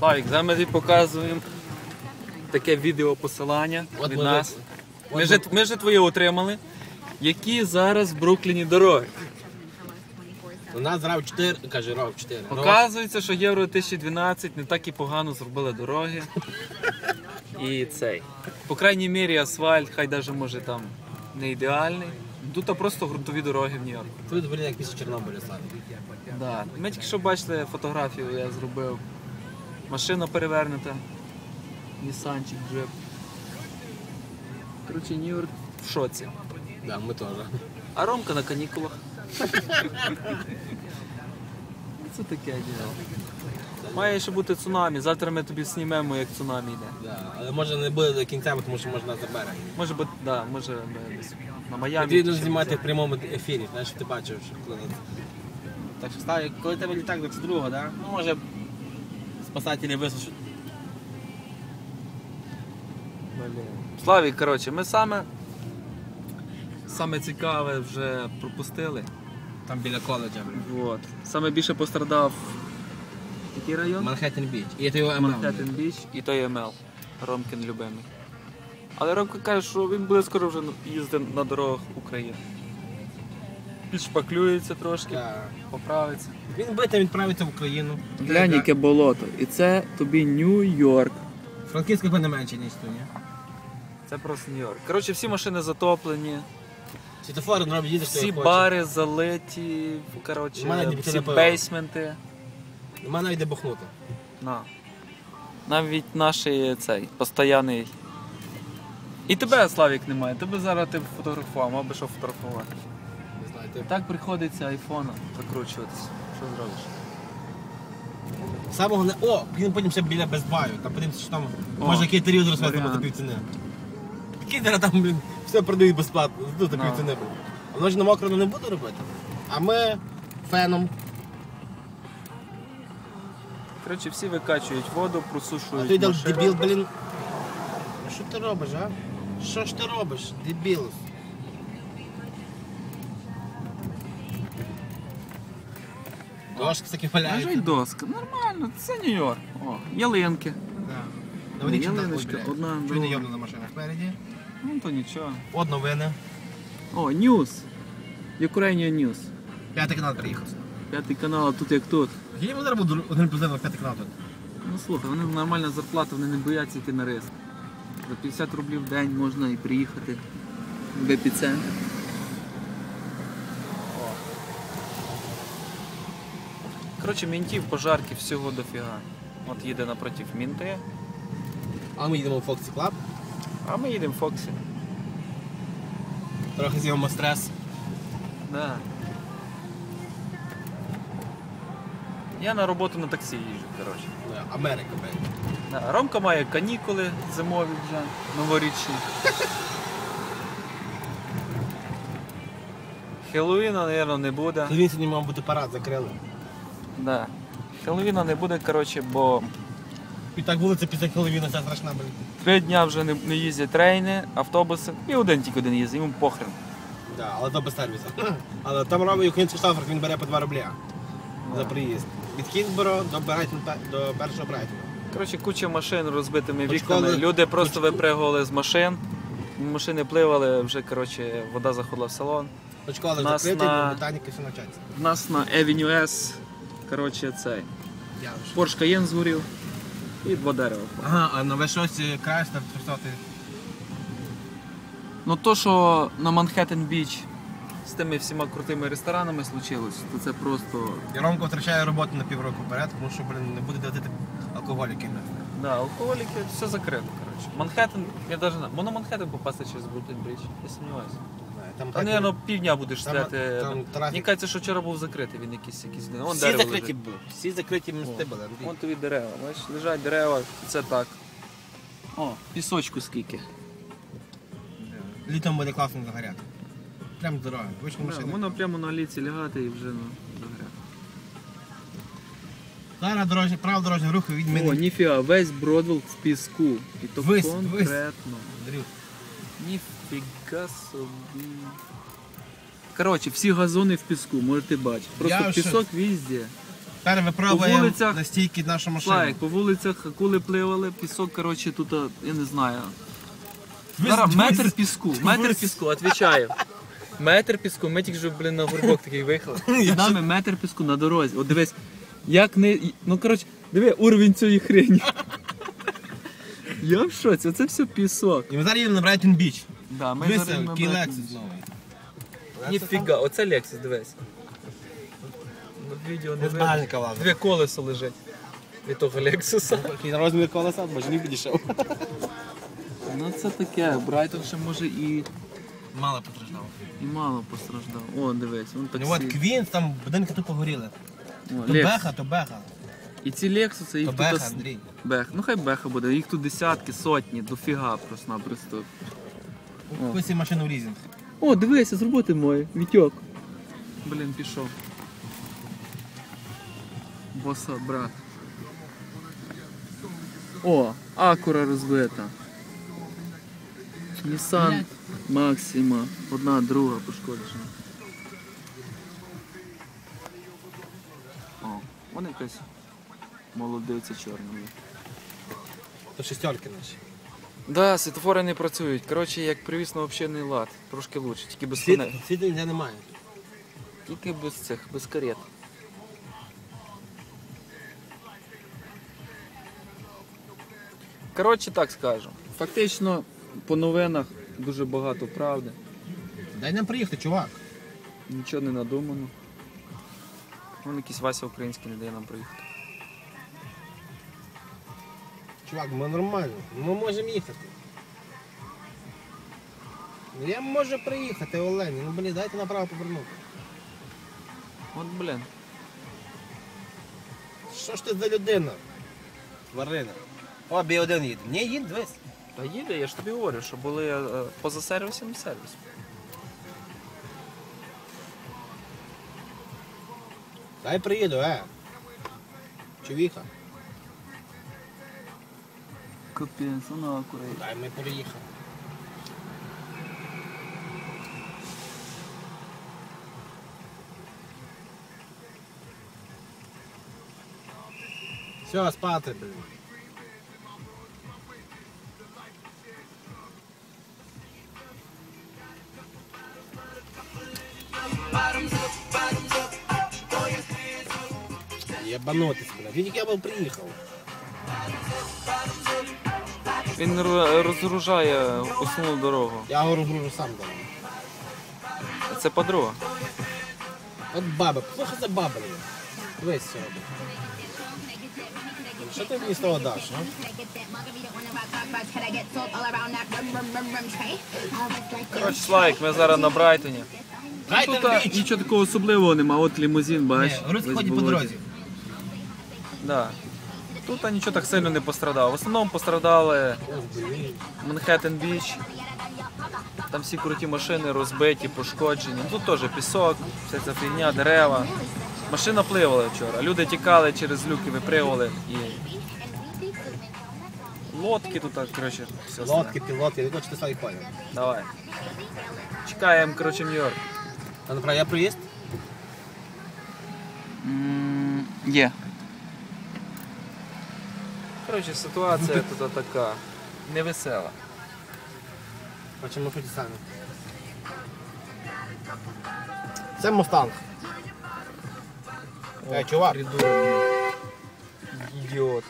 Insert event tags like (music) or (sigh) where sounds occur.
Славік, зараз ми показуємо таке відео посилання від нас. Ми же, ми же твої отримали. Які зараз в Брукліні дороги? У нас рав 4, каже, рав 4. Показується, що Євро 2012 не так і погано зробили дороги. І цей. По крайній мірі асфальт, хай навіть може там не ідеальний. Тут просто ґрунтові дороги в Нью-Йорку. Тут, блін, як після Чорнобиля славі. Да. Ми тільки що бачили фотографію, я зробив. Машина перевернута. Нісанчик, джип. Коротше, Нью-Йорк в шоці. Да, ми теж. А Ромка на канікулах. Це таке діло. Має ще бути цунамі. Завтра ми тобі знімемо, як цунамі йде. Да. Але може не буде до кінця, тому що може нас забере. Може бути, да, може ми десь на Майамі. Потрібно чи знімати в прямому ефірі, знаєш, щоб ти бачив, що коли. Так що став, коли тебе літак 22, да? Ну може спасателі висушать. Блін. Славік, коротше, ми саме саме цікаве вже пропустили. Там біля коледжа, блін. Вот. Саме більше пострадав який район? Манхеттен Біч. І це його МЛ. Манхеттен Біч і той МЛ. Ромкін любимий. Але Ромка каже, що він буде скоро вже їздити на дорогах України. Підшпаклюється трошки, Да. поправиться. Він битим відправиться в Україну. Глянь, яке болото. І це тобі Нью-Йорк. Франківська не менше, ніж тут, ні? Це просто Нью-Йорк. Коротше, всі машини затоплені, Світофори не роблять, їдеш, що всі я хочу. бари залиті, У мене коротше, всі бейсменти. Нема навіть де бухнути. На. Навіть наш цей постоянний. І тебе, Славік, немає. Тебе зараз ти фотографував, мав би що фотографувати. Не ти. Так приходиться айфоном закручуватися. Що зробиш? Самого не. О, він потім ще біля Безбаю. Там подивимося, що там О, може який телевізор розвезти варіант. за півціни. Який там, блін, все продають безплатно, за Ну. півціни. блін. А Воно ж на мокрому не буде робити. А ми феном. Коротше, всі викачують воду, А просушують. ти йдеш машини. дебіл, блін. Що ти робиш, а? Що ж ти робиш, дебіл? Дошки такі Лежить валяються. доска. Нормально, це Нью-Йорк. О, ялинки. Да. Там Ялиночка, блядь. одна, друга. не йобнула машина спереді? Ну то нічого. От новини. О, News. Ukrainian News. П'ятий канал приїхав. П'ятий канал, а тут як тут. Який ми зараз буду один плюс один п'ятий канал тут? Ну слухай, вони нормальна зарплата, вони не бояться йти на риск. За 50 рублів в день можна і приїхати в епіцентр. Коротше, мінтів, пожарки, всього дофіга. От їде напротив мінти, А ми їдемо в Foxy Club. а ми їдемо в Фоксі. Трохи з'їмо стрес. Да. Я на роботу на таксі їжджу, коротше. Да, Америка, блядь. Да, Ромка має канікули зимові вже, новорічні. Хеллоуіна, мабуть, не буде. Він сьогодні мав бути парад, закрили. Да. Хеллоуіна не буде, коротше, бо І так вулиця після Хеллоуіна ця страшна, блядь. три дня вже не, не їздять трейни, автобуси, і один тільки один їздить, йому похрен. Да, але то без сервісу. (clears throat) Але там робить український штафер, він бере по 2 рубля за приїзд. Від Кінборо до Брайтона, до першого Брайтона. Коротше, куча машин розбитими Хоч вікнами. Люди просто випригували з машин. Машини пливали, вже коротше, вода заходила в салон. Хоч коледж Нас закритий, на- на... ботаніки все навчаться. У нас на Avenue S, коротше, цей. Я. Porsche Cayenne згорів і два дерева. Ага, а на V6 Chrysler 300 Ну то, що на Манхеттен Біч з тими всіма крутими ресторанами случилось, то це просто. І Ромко втрачає роботу на півроку вперед, тому що, блин, не буде платити алкоголіки. Да, алкоголіки, все закрито, коротше. Манхеттен, я навіть не знаю, можна Манхеттен попасти через Бруклін Брідж, я сумніваюся. Там, Та не, ну півдня будеш Там- стояти. там Мені трафік. кажеться, що вчора був закритий, він якийсь якийсь. Вон всі дерево закриті лежить. були. Всі закриті мости були. Андрій. Вон тобі дерева, бачиш, лежать дерева, це так. О, пісочку скільки. Літом буде класно загоряти. Прям з дороги. Вийшли машини. можна прямо на ліці лягати і вже ну, загоряти. Зараз дорожні, право дорожнього руху від О, ніфіга, весь Бродвелл в піску. І то Весь, конкретно. Андрюх, Ніфіга собі. Коротше, всі газони в піску, можете бачити. Просто Я вже- пісок везде. Тепер По вулицях- настійки нашу машину. Слайк, по вулицях акули пливали, пісок, коротше, тут, а, я не знаю. Зараз метр піску, метр піску, відповідаю. Метр піску, ми тільки що, блін, на горбок такий виїхали. (laughs) Нами метр піску на дорозі. От дивись, як не. Ну коротше, диви, уровень цієї хрені. Я в шоці, оце все пісок. І ми зараз їдемо на Брайтон Біч. Да, ми Дивися, зараз на який Брайтон Lexus новий. Ніфіга, оце Lexus, дивись. На відео не видно. багажника влазить. Дві колеса лежить від того Лексуса. Який на розмір колеса, бо ж не підійшов. Ну це таке, Брайтон ще може і, Мало постраждав. і мало постраждав. О, дивись, вон Ну от таксі. Квінс, там будинки тупо горіли. О, То Лекс. беха, то беха. І ці Лексуси, їх То тут... беха, ос- Андрій. Бех. Ну хай беха буде, їх тут десятки, сотні, дофіга просто-напросто. Купи машину в лізинг. О, дивися, з роботи моє, Вітьок. Блін, пішов. Боса, брат. О, Акура розбита. Нісан Максима. Одна, друга пошкоджена. О, вона якась молодиця чорна. є. То шестерки наші. Да, світофори не працюють. Коротше, як привіз на общений лад. Трошки лучше, тільки без Світ, фонарів. світу ніде немає. Тільки без цих, без карет. Коротше, так скажу. Фактично, по новинах дуже багато правди. Дай нам приїхати, чувак. Нічого не надумано. Вон якийсь Вася український не дає нам приїхати. Чувак, ми нормально. Ми можемо їхати. Ну, Я можу приїхати, Олені. Ну блін, дайте направо повернути. От блін. Що ж ти за людина? Тварина. О, бі один їде. Ні, їдь, дивись. Та їде, я ж тобі говорю, що були е, поза сервісом і сервіс. Дай приїду, е. Чувіха. Капець, вона акуrat. Дай ми приїхали. Все, спати, блін. Єбанутись, блядь. Він тільки я був приїхав. Він розгружає основну дорогу. Я говорю, гружу сам дам. Це подруга. От баба, слухай за баба. блін. Дивись що робить. Що ти мені з того даш, а? Коротше, Слайк, ми зараз на Брайтоні. Брайтон Тут а, Біч! нічого такого особливого нема, от лімузин, бач. Ні, Русь весь ходить по болотий. дорозі. Да. Тут а, нічого так сильно не пострадало. В основному пострадали Манхеттен Біч. Там всі круті машини розбиті, пошкоджені. Тут теж пісок, вся ця фігня, дерева. Машина пливала вчора. Люди тікали через люки, випригували і. Лодки тут, коротше, все. Лодки, пілоти, я хочу ти свої поняв. Давай. Чекаємо, коротше, Нью-Йорк. А направо я проїзд? Є. Коротше, ситуація тут така невесела. Хочемо хоч самі. Це Мустанг. Е, чувак. Придурок. Ідіот.